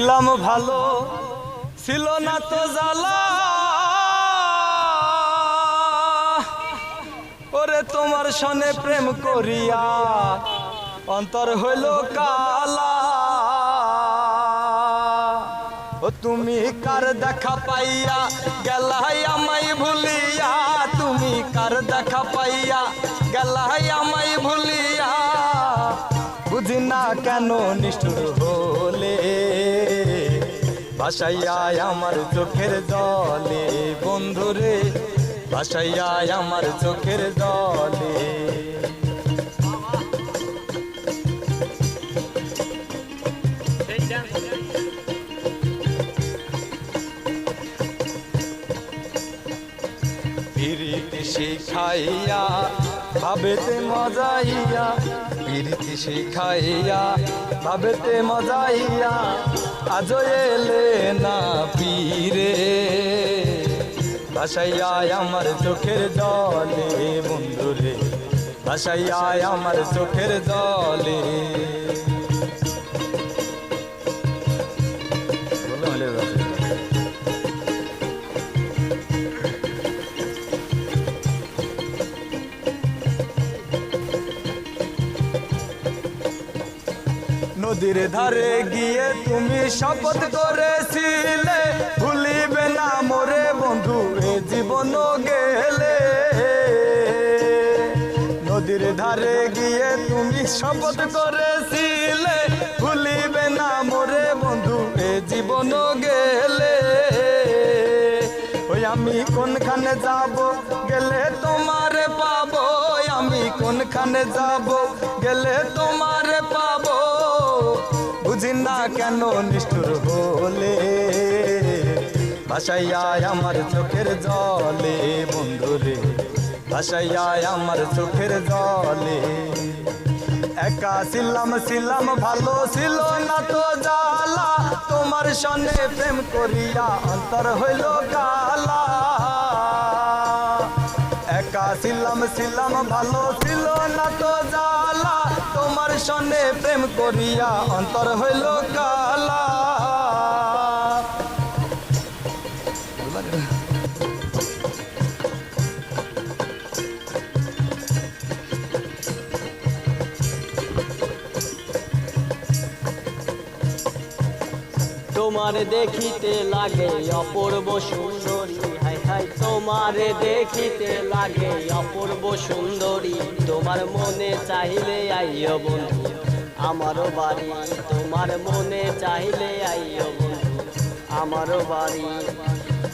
ছিলাম ভালো, ছিল না তো জ্বালা। ওরে তোমার সনে প্রেম করিয়া অন্তর হইল কালা। ও তুমি কার দেখা পাইয়া গেলাই আমাই ভুলিয়া, তুমি কার দেখা পাইয়া গেলাই আমাই ভুলিয়া। বুঝি না কেন নিষ্ঠুর হলে। ভাসাইয়া আমার চোখের জলে বন্ধুরে ভাসাইয়া আমার চোখের দলে পিরিতি শিখাইয়া, ভাবেতে মজাইয়া, পিরিতি শিখাইয়া, ভাবেতে মজাইয়া আজ এলে না পীরে। ভাসাইয়া আমার চোখের জলে বন্ধুরে ভাসাইয়া আমার চোখের জলে। নদীর ধারে গিয়ে তুমি শপথ করেছিলে। ভুলিবে না মোরে বন্ধু, এ জীবন গেলে। নদীর ধারে গিয়ে তুমি শপথ করেছিলে। ভুলিবে না মোরে বন্ধু, এ জীবন গেলে। ওই আমি কোনখানে যাব, গেলে তোমারে পাবো। আমি কোনখানে যাব, গেলে তোমারে না কেন নিষ্ঠুর হলে? ভাসাইয়া আমার চোখের জলে বন্ধুরে ভাসাইয়া আমার চোখের জলে। একা ছিলাম ছিলাম, ভালো ছিল না তো জালা তোমার সনে প্রেম করিয়া অন্তর হইল কালা। একা ছিলাম ছিলাম, ভালো ছিল না তো জালা তোমার সনে প্রেম করিয়া অন্তর হইল তোমার দেখিতে লাগে, অপূর্ব সুন্দরী। হাই হাই, তোমার দেখিতে লাগে, অপূর্ব সুন্দরী। তোমার মনে চাইলে আইয় বন্ধু, আমারও বাড়ি। তোমার মনে চাইলে আইয় বন্ধু, আমারও বাড়ি।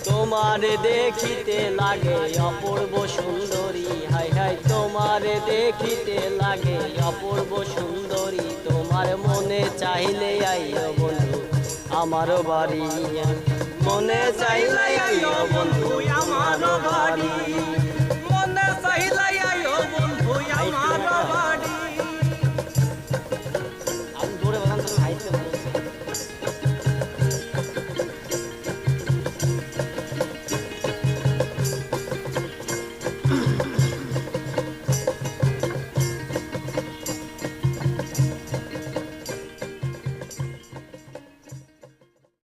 তোমার দেখিতে লাগে, অপূর্ব সুন্দরী। হাই হাই, তোমার দেখিতে লাগে, অপূর্ব সুন্দরী। তোমার মনে চাইলে আইয় বন্ধু আমারও বাড়ি। মনে চাইলে